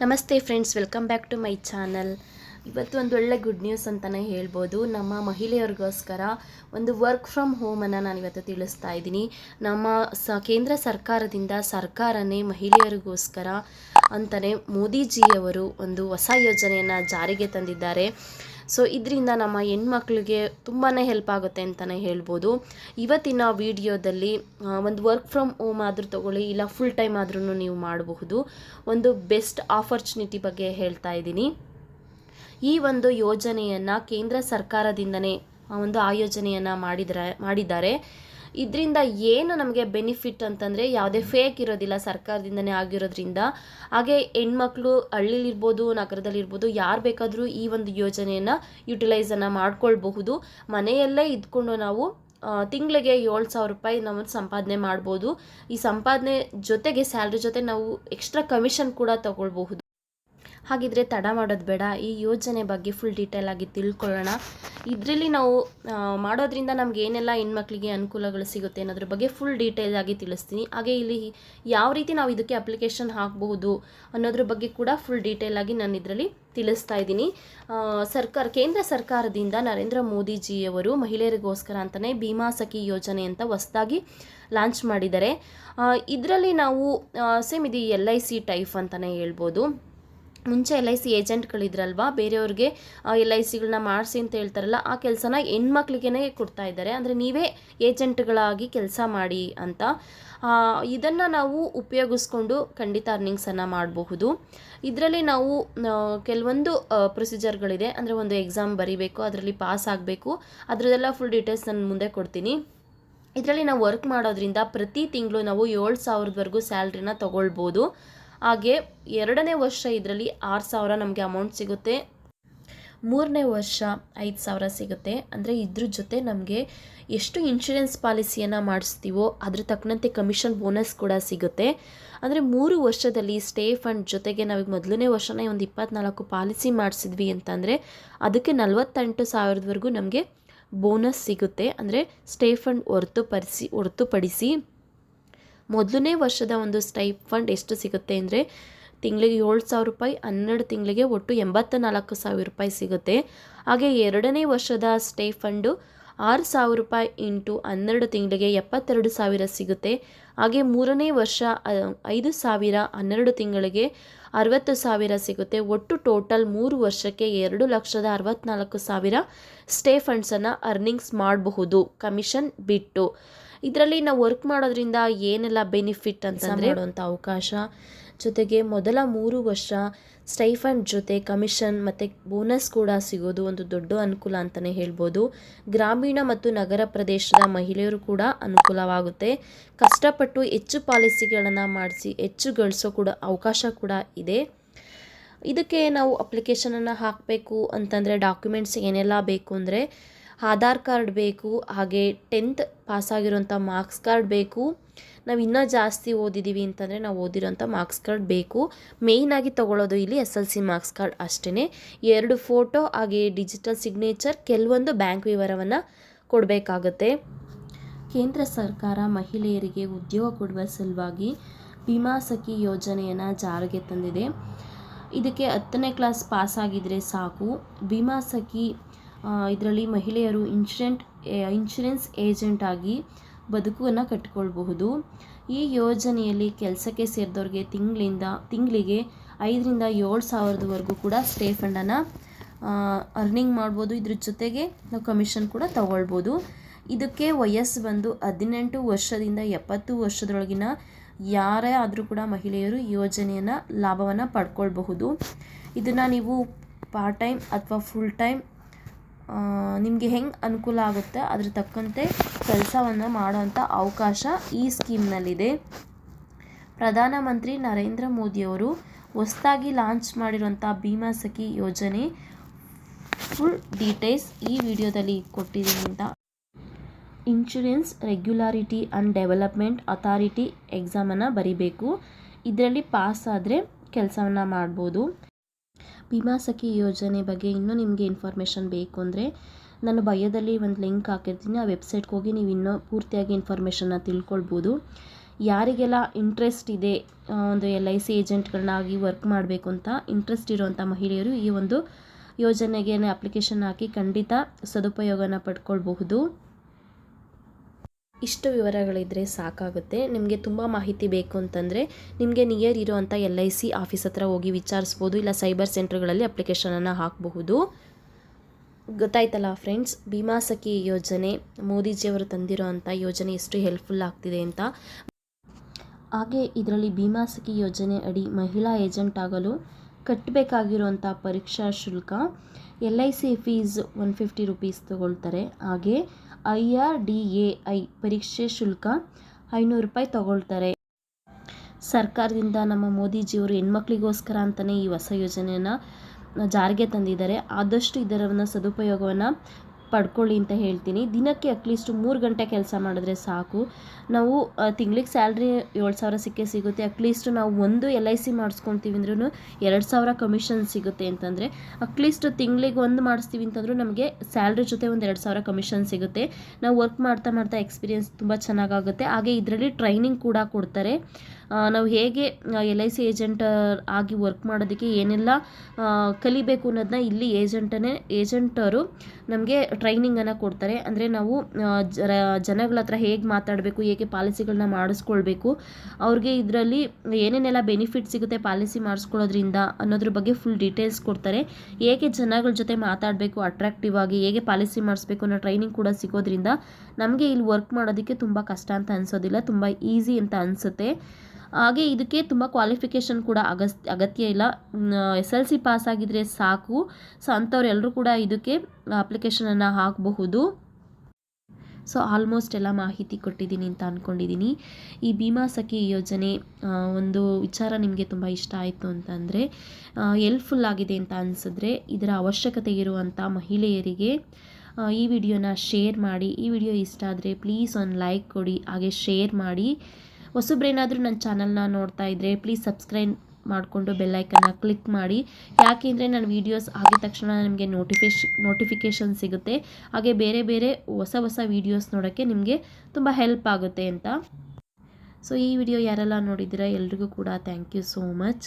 నమస్తే friends welcome back to my channel. ಇವತ್ತು ಒಂದು ಒಳ್ಳೆ ಗುಡ್ ನ್ಯೂಸ್ ಅಂತಲೇ ಹೇಳ್ಬೋದು. ನಮ್ಮ ಮಹಿಳೆಯರಿಗೋಸ್ಕರ ಒಂದು ವರ್ಕ್ ಫ್ರಮ್ ಹೋಮನ್ನು ನಾನು ಇವತ್ತು ತಿಳಿಸ್ತಾ ಇದ್ದೀನಿ. ನಮ್ಮ ಸ, ಕೇಂದ್ರ ಸರ್ಕಾರದಿಂದ ಸರ್ಕಾರನೇ ಮಹಿಳೆಯರಿಗೋಸ್ಕರ ಅಂತಲೇ ಮೋದಿಜಿಯವರು ಒಂದು ಹೊಸ ಯೋಜನೆಯನ್ನು ಜಾರಿಗೆ ತಂದಿದ್ದಾರೆ. ಸೊ ಇದರಿಂದ ನಮ್ಮ ಹೆಣ್ಮಕ್ಳಿಗೆ ತುಂಬಾ ಹೆಲ್ಪ್ ಆಗುತ್ತೆ ಅಂತಲೇ ಹೇಳ್ಬೋದು. ಇವತ್ತಿನ ವಿಡಿಯೋದಲ್ಲಿ ಒಂದು ವರ್ಕ್ ಫ್ರಮ್ ಹೋಮ್ ಆದರೂ ತಗೊಳ್ಳಿ, ಇಲ್ಲ ಫುಲ್ ಟೈಮ್ ಆದ್ರೂ ನೀವು ಮಾಡಬಹುದು. ಒಂದು ಬೆಸ್ಟ್ ಆಪರ್ಚುನಿಟಿ ಬಗ್ಗೆ ಹೇಳ್ತಾ ಇದ್ದೀನಿ. ಈ ಒಂದು ಯೋಜನೆಯನ್ನು ಕೇಂದ್ರ ಸರ್ಕಾರದಿಂದನೇ ಒಂದು ಆಯೋಜನೆಯನ್ನು ಮಾಡಿದ್ರೆ, ಮಾಡಿದ್ದಾರೆ. ಇದರಿಂದ ಏನು ನಮಗೆ ಬೆನಿಫಿಟ್ ಅಂತಂದರೆ ಯಾವುದೇ ಫೇಕ್ ಇರೋದಿಲ್ಲ ಸರ್ಕಾರದಿಂದನೇ ಆಗಿರೋದ್ರಿಂದ. ಹಾಗೆ ಹೆಣ್ಮಕ್ಳು ಹಳ್ಳಿಲಿರ್ಬೋದು, ನಗರದಲ್ಲಿರ್ಬೋದು, ಯಾರು ಬೇಕಾದರೂ ಈ ಒಂದು ಯೋಜನೆಯನ್ನು ಯುಟಿಲೈಸನ್ನು ಮಾಡ್ಕೊಳ್ಬಹುದು. ಮನೆಯಲ್ಲೇ ಇದ್ಕೊಂಡು ನಾವು ತಿಂಗಳಿಗೆ ಏಳು ಸಾವಿರ ರೂಪಾಯಿ ನಾವು ಸಂಪಾದನೆ ಮಾಡ್ಬೋದು. ಈ ಸಂಪಾದನೆ ಜೊತೆಗೆ ಸ್ಯಾಲ್ರಿ ಜೊತೆ ನಾವು ಎಕ್ಸ್ಟ್ರಾ ಕಮಿಷನ್ ಕೂಡ ತಗೊಳ್ಬಹುದು. ಹಾಗಿದ್ರೆ ತಡ ಮಾಡೋದು ಬೇಡ. ಈ ಯೋಜನೆ ಬಗ್ಗೆ ಫುಲ್ ಡೀಟೇಲ್ ಆಗಿ ತಿಳ್ಕೊಳ್ಳೋಣ. ಇದರಲ್ಲಿ ನಾವು ಮಾಡೋದ್ರಿಂದ ನಮ್ಗೆ ಏನೆಲ್ಲ ಹೆಣ್ಮಕ್ಳಿಗೆ ಅನುಕೂಲಗಳು ಸಿಗುತ್ತೆ ಅನ್ನೋದ್ರ ಬಗ್ಗೆ ಫುಲ್ ಡೀಟೇಲ್ ಆಗಿ ತಿಳಿಸ್ತೀನಿ. ಹಾಗೆ ಇಲ್ಲಿ ಯಾವ ರೀತಿ ನಾವು ಇದಕ್ಕೆ ಅಪ್ಲಿಕೇಶನ್ ಹಾಕಬಹುದು ಅನ್ನೋದ್ರ ಬಗ್ಗೆ ಕೂಡ ಫುಲ್ ಡೀಟೇಲ್ ಆಗಿ ನಾನು ಇದರಲ್ಲಿ ತಿಳಿಸ್ತಾ ಇದ್ದೀನಿ. ಸರ್ಕಾರ, ಕೇಂದ್ರ ಸರ್ಕಾರದಿಂದ ನರೇಂದ್ರ ಮೋದಿಜಿಯವರು ಮಹಿಳೆಯರಿಗೋಸ್ಕರ ಅಂತಲೇ ಭೀಮಾ ಸಖಿ ಯೋಜನೆ ಅಂತ ಹೊಸದಾಗಿ ಲಾಂಚ್ ಮಾಡಿದ್ದಾರೆ. ಇದರಲ್ಲಿ ನಾವು ಸೇಮ್ ಇದು ಎಲ್ ಐ ಸಿ ಟೈಪ್ ಅಂತಲೇ ಹೇಳ್ಬೋದು. ಮುಂಚೆ ಎಲ್ ಐ ಸಿ ಏಜೆಂಟ್ಗಳಿದ್ರಲ್ವಾ ಬೇರೆಯವ್ರಿಗೆ ಎಲ್ ಐ ಸಿಗಳನ್ನ ಮಾಡಿಸಿ ಅಂತ ಹೇಳ್ತಾರಲ್ಲ, ಆ ಕೆಲಸನ ಹೆಣ್ಮಕ್ಳಿಗೇ ಕೊಡ್ತಾ ಇದ್ದಾರೆ. ಅಂದರೆ ನೀವೇ ಏಜೆಂಟ್ಗಳಾಗಿ ಕೆಲಸ ಮಾಡಿ ಅಂತ. ಇದನ್ನು ನಾವು ಉಪಯೋಗಿಸ್ಕೊಂಡು ಖಂಡಿತ ಅರ್ನಿಂಗ್ಸನ್ನು ಮಾಡಬಹುದು. ಇದರಲ್ಲಿ ನಾವು ಕೆಲವೊಂದು ಪ್ರೊಸೀಜರ್ಗಳಿದೆ ಅಂದರೆ ಒಂದು ಎಕ್ಸಾಮ್ ಬರೀಬೇಕು, ಅದರಲ್ಲಿ ಪಾಸ್ ಆಗಬೇಕು. ಅದರದೆಲ್ಲ ಫುಲ್ ಡೀಟೇಲ್ಸ್ ನಾನು ಮುಂದೆ ಕೊಡ್ತೀನಿ. ಇದರಲ್ಲಿ ನಾವು ವರ್ಕ್ ಮಾಡೋದ್ರಿಂದ ಪ್ರತಿ ತಿಂಗಳು ನಾವು ಏಳು ಸಾವಿರದವರೆಗೂ ಸ್ಯಾಲ್ರಿನ ತೊಗೊಳ್ಬೋದು. ಹಾಗೆ ಎರಡನೇ ವರ್ಷ ಇದರಲ್ಲಿ ಆರು ಸಾವಿರ ನಮಗೆ ಅಮೌಂಟ್ ಸಿಗುತ್ತೆ. ಮೂರನೇ ವರ್ಷ ಐದು ಸಾವಿರ ಸಿಗುತ್ತೆ. ಅಂದರೆ ಇದ್ರ ಜೊತೆ ನಮಗೆ ಎಷ್ಟು ಇನ್ಶೂರೆನ್ಸ್ ಪಾಲಿಸಿಯನ್ನು ಮಾಡಿಸ್ತೀವೋ ಅದ್ರ ತಕ್ಕಂತೆ ಕಮಿಷನ್ ಬೋನಸ್ ಕೂಡ ಸಿಗುತ್ತೆ. ಅಂದರೆ ಮೂರು ವರ್ಷದಲ್ಲಿ ಸ್ಟೇ ಫಂಡ್ ಜೊತೆಗೆ ನಾವು ಮೊದಲನೇ ವರ್ಷನೇ ಒಂದು ಇಪ್ಪತ್ನಾಲ್ಕು ಪಾಲಿಸಿ ಮಾಡಿಸಿದ್ವಿ ಅಂತಂದರೆ ಅದಕ್ಕೆ ನಲವತ್ತೆಂಟು ಸಾವಿರದವರೆಗೂ ನಮಗೆ ಬೋನಸ್ ಸಿಗುತ್ತೆ. ಅಂದರೆ ಸ್ಟೇ ಫಂಡ್ ಹೊರತುಪಡಿಸಿ ಹೊರತುಪಡಿಸಿ ಮೊದಲನೇ ವರ್ಷದ ಒಂದು ಸ್ಟೈಪ್ ಫಂಡ್ ಎಷ್ಟು ಸಿಗುತ್ತೆ ಅಂದರೆ ತಿಂಗಳಿಗೆ ಏಳು ಸಾವಿರ ರೂಪಾಯಿ, ಹನ್ನೆರಡು ತಿಂಗಳಿಗೆ ಒಟ್ಟು ಎಂಬತ್ತ ನಾಲ್ಕು ಸಾವಿರ ರೂಪಾಯಿ ಸಿಗುತ್ತೆ. ಹಾಗೆ ಎರಡನೇ ವರ್ಷದ ಸ್ಟೇ ಫಂಡು ಆರು ಸಾವಿರ ರೂಪಾಯಿ ಇಂಟು ಹನ್ನೆರಡು ತಿಂಗಳಿಗೆ ಎಪ್ಪತ್ತೆರಡು ಸಾವಿರ ಸಿಗುತ್ತೆ. ಹಾಗೆ ಮೂರನೇ ವರ್ಷ ಐದು ಸಾವಿರ ಹನ್ನೆರಡು ತಿಂಗಳಿಗೆ ಅರವತ್ತು ಸಾವಿರ ಸಿಗುತ್ತೆ. ಒಟ್ಟು ಟೋಟಲ್ ಮೂರು ವರ್ಷಕ್ಕೆ ಎರಡು ಲಕ್ಷದ ಅರವತ್ತ್ನಾಲ್ಕು ಸಾವಿರ ಸ್ಟೇ ಫಂಡ್ಸನ್ನು ಅರ್ನಿಂಗ್ಸ್ ಮಾಡಬಹುದು, ಕಮಿಷನ್ ಬಿಟ್ಟು. ಇದರಲ್ಲಿ ನಾವು ವರ್ಕ್ ಮಾಡೋದ್ರಿಂದ ಏನೆಲ್ಲ ಬೆನಿಫಿಟ್ ಅಂತಂದರೆ ಮಾಡುವಂಥ ಅವಕಾಶ ಜೊತೆಗೆ ಮೊದಲ ಮೂರು ವರ್ಷ ಸ್ಟೈಫಂಡ್ ಜೊತೆ ಕಮಿಷನ್ ಮತ್ತು ಬೋನಸ್ ಕೂಡ ಸಿಗೋದು ಒಂದು ದೊಡ್ಡ ಅನುಕೂಲ ಅಂತಲೇ ಹೇಳ್ಬೋದು. ಗ್ರಾಮೀಣ ಮತ್ತು ನಗರ ಪ್ರದೇಶದ ಮಹಿಳೆಯರು ಕೂಡ ಅನುಕೂಲವಾಗುತ್ತೆ. ಕಷ್ಟಪಟ್ಟು ಹೆಚ್ಚು ಪಾಲಿಸಿಗಳನ್ನು ಮಾಡಿಸಿ ಹೆಚ್ಚು ಗಳಿಸೋ ಕೂಡ ಅವಕಾಶ ಕೂಡ ಇದೆ. ಇದಕ್ಕೆ ನಾವು ಅಪ್ಲಿಕೇಶನನ್ನು ಹಾಕಬೇಕು ಅಂತಂದರೆ ಡಾಕ್ಯುಮೆಂಟ್ಸ್ ಏನೆಲ್ಲ ಬೇಕು ಅಂದರೆ ಆಧಾರ್ ಕಾರ್ಡ್ ಬೇಕು, ಹಾಗೆ ಟೆಂತ್ ಪಾಸಾಗಿರೋಂಥ ಮಾರ್ಕ್ಸ್ ಕಾರ್ಡ್ ಬೇಕು. ನಾವು ಇನ್ನೂ ಜಾಸ್ತಿ ಓದಿದ್ದೀವಿ ಅಂತಂದರೆ ನಾವು ಓದಿರೋಂಥ ಮಾರ್ಕ್ಸ್ ಕಾರ್ಡ್ ಬೇಕು. ಮೇಯ್ನಾಗಿ ತೊಗೊಳ್ಳೋದು ಇಲ್ಲಿ S L C marks card ಅಷ್ಟೇ ಎರಡು ಫೋಟೋ, ಹಾಗೆ ಡಿಜಿಟಲ್ ಸಿಗ್ನೇಚರ್, ಕೆಲವೊಂದು ಬ್ಯಾಂಕ್ ವಿವರವನ್ನು ಕೊಡಬೇಕಾಗತ್ತೆ. ಕೇಂದ್ರ ಸರ್ಕಾರ ಮಹಿಳೆಯರಿಗೆ ಉದ್ಯೋಗ ಕೊಡುವ ಸಲುವಾಗಿ ಭೀಮಾ ಸಖಿ ಯೋಜನೆಯನ್ನು ಜಾರಿಗೆ ತಂದಿದೆ. ಇದಕ್ಕೆ ಹತ್ತನೇ ಕ್ಲಾಸ್ ಪಾಸಾಗಿದ್ದರೆ ಸಾಕು. ಭೀಮಾ ಸಖಿ ಇದರಲ್ಲಿ ಮಹಿಳೆಯರು ಇನ್ಶೂರೆಂಟ್ ಇನ್ಶೂರೆನ್ಸ್ ಏಜೆಂಟ್ ಆಗಿ ಬದುಕನ್ನು ಕಟ್ಟಿಕೊಳ್ಬಹುದು. ಈ ಯೋಜನೆಯಲ್ಲಿ ಕೆಲಸಕ್ಕೆ ಸೇರಿದವ್ರಿಗೆ ತಿಂಗಳಿಂದ, ತಿಂಗಳಿಗೆ ಐದರಿಂದ ಏಳು ಸಾವಿರದವರೆಗೂ ಕೂಡ ಸ್ಟೇ ಫಂಡನ್ನು ಅರ್ನಿಂಗ್ ಮಾಡ್ಬೋದು. ಇದ್ರ ಜೊತೆಗೆ ನಾವು ಕಮಿಷನ್ ಕೂಡ ತಗೊಳ್ಬೋದು. ಇದಕ್ಕೆ ವಯಸ್ಸು ಬಂದು ಹದಿನೆಂಟು ವರ್ಷದಿಂದ ಎಪ್ಪತ್ತು ವರ್ಷದೊಳಗಿನ ಯಾರೇ ಆದರೂ ಕೂಡ ಮಹಿಳೆಯರು ಯೋಜನೆಯನ್ನು ಲಾಭವನ್ನು ಪಡ್ಕೊಳ್ಬಹುದು. ಇದನ್ನು ನೀವು ಪಾರ್ಟ್ ಟೈಮ್ ಅಥವಾ ಫುಲ್ ಟೈಮ್ ನಿಮಗೆ ಹೆಂಗೆ ಅನುಕೂಲ ಆಗುತ್ತೆ? ಅದ್ರ ತಕ್ಕಂತೆ ಕೆಲಸವನ್ನು ಮಾಡುವಂಥ ಅವಕಾಶ ಈ ಸ್ಕೀಮ್ನಲ್ಲಿದೆ. ಪ್ರಧಾನಮಂತ್ರಿ ನರೇಂದ್ರ ಮೋದಿಯವರು ಹೊಸದಾಗಿ ಲಾಂಚ್ ಮಾಡಿರುವಂಥ ಭೀಮಾ ಸಖಿ ಯೋಜನೆ. ಫುಲ್ ಡೀಟೇಲ್ಸ್ ಈ ವಿಡಿಯೋದಲ್ಲಿ ಕೊಟ್ಟಿದ್ದೀನಿ ಅಂತ. Insurance regularity and development authority ಎಕ್ಸಾಮನ್ನು ಬರಿಬೇಕು. ಇದರಲ್ಲಿ ಪಾಸ್ ಆದರೆ ಕೆಲಸವನ್ನು ಮಾಡ್ಬೋದು. ಭೀಮಾ ಸಖಿ ಯೋಜನೆ ಬಗ್ಗೆ ಇನ್ನೂ ನಿಮಗೆ ಇನ್ಫಾರ್ಮೇಷನ್ ಬೇಕು ಅಂದರೆ ನಾನು ಬಯೋದಲ್ಲಿ ಒಂದು ಲಿಂಕ್ ಹಾಕಿರ್ತೀನಿ. ಆ ವೆಬ್ಸೈಟ್ಗೆ ಹೋಗಿ ನೀವು ಇನ್ನೂ ಪೂರ್ತಿಯಾಗಿ ಇನ್ಫಾರ್ಮೇಷನ್ನ ತಿಳ್ಕೊಳ್ಬೋದು. ಯಾರಿಗೆಲ್ಲ ಇಂಟ್ರೆಸ್ಟ್ ಇದೆ ಒಂದು ಎಲ್ ಐ ಸಿ ಏಜೆಂಟ್ಗಳನ್ನಾಗಿ ವರ್ಕ್ ಮಾಡಬೇಕು ಅಂತ ಇಂಟ್ರೆಸ್ಟ್ ಇರುವಂಥ ಮಹಿಳೆಯರು ಈ ಒಂದು ಯೋಜನೆಗೆ ಅಪ್ಲಿಕೇಶನ್ ಹಾಕಿ ಖಂಡಿತ ಸದುಪಯೋಗನ ಪಡ್ಕೊಳ್ಬಹುದು. ಇಷ್ಟು ವಿವರಗಳಿದ್ದರೆ ಸಾಕಾಗುತ್ತೆ. ನಿಮಗೆ ತುಂಬ ಮಾಹಿತಿ ಬೇಕು ಅಂತಂದರೆ ನಿಮಗೆ ನಿಯರ್ ಇರೋವಂಥ ಎಲ್ ಐ ಸಿ ಆಫೀಸ್ ಹತ್ರ ಹೋಗಿ ವಿಚಾರಿಸ್ಬೋದು, ಇಲ್ಲ ಸೈಬರ್ ಸೆಂಟ್ರ್ಗಳಲ್ಲಿ ಅಪ್ಲಿಕೇಶನನ್ನು ಹಾಕಬಹುದು. ಗೊತ್ತಾಯ್ತಲ್ಲ ಫ್ರೆಂಡ್ಸ್, ಭೀಮಾ ಸಖಿ ಯೋಜನೆ ಮೋದಿಜಿಯವರು ತಂದಿರೋ ಅಂಥ ಯೋಜನೆ ಎಷ್ಟು ಹೆಲ್ಪ್ಫುಲ್ ಆಗ್ತಿದೆ ಅಂತ. ಹಾಗೆ ಇದರಲ್ಲಿ ಭೀಮಾ ಸಖಿ ಯೋಜನೆ ಅಡಿ ಮಹಿಳಾ ಏಜೆಂಟ್ ಆಗಲು ಕಟ್ಟಬೇಕಾಗಿರುವಂಥ ಪರೀಕ್ಷಾ ಶುಲ್ಕ L I C fees one fifty rupees ತಗೊಳ್ತಾರೆ. ಹಾಗೆ I R D A I ಪರೀಕ್ಷೆ ಶುಲ್ಕ ಐನೂರು ರೂಪಾಯಿ ತಗೊಳ್ತಾರೆ. ಸರ್ಕಾರದಿಂದ ನಮ್ಮ ಮೋದಿಜಿಯವರು ಹೆಣ್ಮಕ್ಳಿಗೋಸ್ಕರ ಅಂತಲೇ ಈ ಹೊಸ ಯೋಜನೆಯನ್ನು ಜಾರಿಗೆ ತಂದಿದ್ದಾರೆ. ಆದಷ್ಟು ಇದರವನ್ನು ಸದುಪಯೋಗವನ್ನು ಪಡ್ಕೊಳ್ಳಿ ಅಂತ ಹೇಳ್ತೀನಿ. ದಿನಕ್ಕೆ ಅಟ್ಲೀಸ್ಟ್ ಮೂರು ಗಂಟೆ ಕೆಲಸ ಮಾಡಿದ್ರೆ ಸಾಕು. ನಾವು ತಿಂಗ್ಳಿಗೆ ಸ್ಯಾಲ್ರಿ ಏಳು ಸಾವಿರ ಸಿಕ್ಕೇ ಸಿಗುತ್ತೆ. ಅಟ್ಲೀಸ್ಟ್ ನಾವು ಒಂದು ಎಲ್ ಐ ಸಿ ಮಾಡಿಸ್ಕೊತೀವಿ ಅಂದ್ರೂ ಎರಡು ಸಾವಿರ ಕಮಿಷನ್ ಸಿಗುತ್ತೆ ಅಂತಂದರೆ ಅಟ್ಲೀಸ್ಟ್ ತಿಂಗ್ಳಿಗೆ ಒಂದು ಮಾಡಿಸ್ತೀವಿ ಅಂತಂದ್ರೂ ನಮಗೆ ಸ್ಯಾಲ್ರಿ ಜೊತೆ ಒಂದು ಎರಡು ಸಾವಿರ ಕಮಿಷನ್ ಸಿಗುತ್ತೆ. ನಾವು ವರ್ಕ್ ಮಾಡ್ತಾ ಮಾಡ್ತಾ ಎಕ್ಸ್ಪೀರಿಯನ್ಸ್ ತುಂಬ ಚೆನ್ನಾಗಾಗುತ್ತೆ ಹಾಗೆ ಇದರಲ್ಲಿ ಟ್ರೈನಿಂಗ್ ಕೂಡ ಕೊಡ್ತಾರೆ. ನಾವು ಹೇಗೆ ಎಲ್ ಐ ಸಿ ಏಜೆಂಟ್ ಆಗಿ ವರ್ಕ್ ಮಾಡೋದಕ್ಕೆ ಏನೆಲ್ಲ ಕಲಿಬೇಕು ಅನ್ನೋದನ್ನ ಇಲ್ಲಿ ಏಜೆಂಟನೇ ಏಜೆಂಟರು ನಮಗೆ ಟ್ರೈನಿಂಗನ್ನು ಕೊಡ್ತಾರೆ. ಅಂದರೆ ನಾವು ಜನಗಳ ಹತ್ರ ಹೇಗೆ ಮಾತಾಡಬೇಕು, ಹೇಗೆ ಪಾಲಿಸಿಗಳನ್ನ ಮಾಡಿಸ್ಕೊಳ್ಬೇಕು, ಅವ್ರಿಗೆ ಇದರಲ್ಲಿ ಏನೇನೆಲ್ಲ ಬೆನಿಫಿಟ್ ಸಿಗುತ್ತೆ ಪಾಲಿಸಿ ಮಾಡಿಸ್ಕೊಳ್ಳೋದ್ರಿಂದ ಅನ್ನೋದ್ರ ಬಗ್ಗೆ ಫುಲ್ ಡೀಟೇಲ್ಸ್ ಕೊಡ್ತಾರೆ. ಹೇಗೆ ಜನಗಳ ಜೊತೆ ಮಾತಾಡಬೇಕು ಅಟ್ರಾಕ್ಟಿವ್ ಆಗಿ ಹೇಗೆ ಪಾಲಿಸಿ ಮಾಡಿಸ್ಬೇಕು ಅನ್ನೋ ಟ್ರೈನಿಂಗ್ ಕೂಡ ಸಿಗೋದ್ರಿಂದ ನಮಗೆ ಇಲ್ಲಿ ವರ್ಕ್ ಮಾಡೋದಕ್ಕೆ ತುಂಬ ಕಷ್ಟ ಅಂತ ಅನಿಸೋದಿಲ್ಲ, ತುಂಬ ಈಸಿ ಅಂತ ಅನಿಸುತ್ತೆ. ಹಾಗೆ ಇದಕ್ಕೆ ತುಂಬ ಕ್ವಾಲಿಫಿಕೇಷನ್ ಕೂಡ ಅಗಸ್, ಅಗತ್ಯ ಇಲ್ಲ. ಎಸ್ ಎಲ್ ಸಿ ಪಾಸ್ ಆಗಿದ್ರೆ ಸಾಕು. ಸೊ ಅಂಥವ್ರೆಲ್ಲರೂ ಕೂಡ ಇದಕ್ಕೆ ಅಪ್ಲಿಕೇಶನನ್ನು ಹಾಕಬಹುದು. ಸೊ ಆಲ್ಮೋಸ್ಟ್ ಎಲ್ಲ ಮಾಹಿತಿ ಕೊಟ್ಟಿದ್ದೀನಿ ಅಂತ ಅಂದ್ಕೊಂಡಿದ್ದೀನಿ ಈ ಭೀಮಾ ಸಖಿ ಯೋಜನೆ ಒಂದು ವಿಚಾರ ನಿಮಗೆ ತುಂಬ ಇಷ್ಟ ಆಯಿತು ಅಂತಂದರೆ ಎಲ್ಪ್ಫುಲ್ ಆಗಿದೆ ಅಂತ ಅನಿಸಿದ್ರೆ ಇದರ ಅವಶ್ಯಕತೆ ಇರುವಂಥ ಮಹಿಳೆಯರಿಗೆ ಈ ವಿಡಿಯೋನ ಶೇರ್ ಮಾಡಿ. ಈ ವಿಡಿಯೋ ಇಷ್ಟ ಆದರೆ ಪ್ಲೀಸ್ ಒಂದು ಲೈಕ್ ಕೊಡಿ, ಹಾಗೆ ಶೇರ್ ಮಾಡಿ. ಹೊಸಬ್ರೇನಾದರೂ ನನ್ನ ಚಾನಲ್ನ ನೋಡ್ತಾ ಇದ್ದರೆ ಪ್ಲೀಸ್ ಸಬ್ಸ್ಕ್ರೈಬ್ ಮಾಡಿಕೊಂಡು ಬೆಲ್ಲೈಕನ್ನ ಕ್ಲಿಕ್ ಮಾಡಿ. ಯಾಕೆಂದರೆ ನನ್ನ ವೀಡಿಯೋಸ್ ಆಗಿದ ತಕ್ಷಣ ನಿಮಗೆ ನೋಟಿಫಿಶ್ ನೋಟಿಫಿಕೇಷನ್ ಸಿಗುತ್ತೆ. ಹಾಗೆ ಬೇರೆ ಬೇರೆ ಹೊಸ ಹೊಸ ವೀಡಿಯೋಸ್ ನೋಡೋಕ್ಕೆ ನಿಮಗೆ ತುಂಬ ಹೆಲ್ಪ್ ಆಗುತ್ತೆ ಅಂತ. ಸೊ ಈ ವಿಡಿಯೋ ಯಾರೆಲ್ಲ ನೋಡಿದ್ದೀರಾ ಎಲ್ರಿಗೂ ಕೂಡ ಥ್ಯಾಂಕ್ ಯು ಸೋ ಮಚ್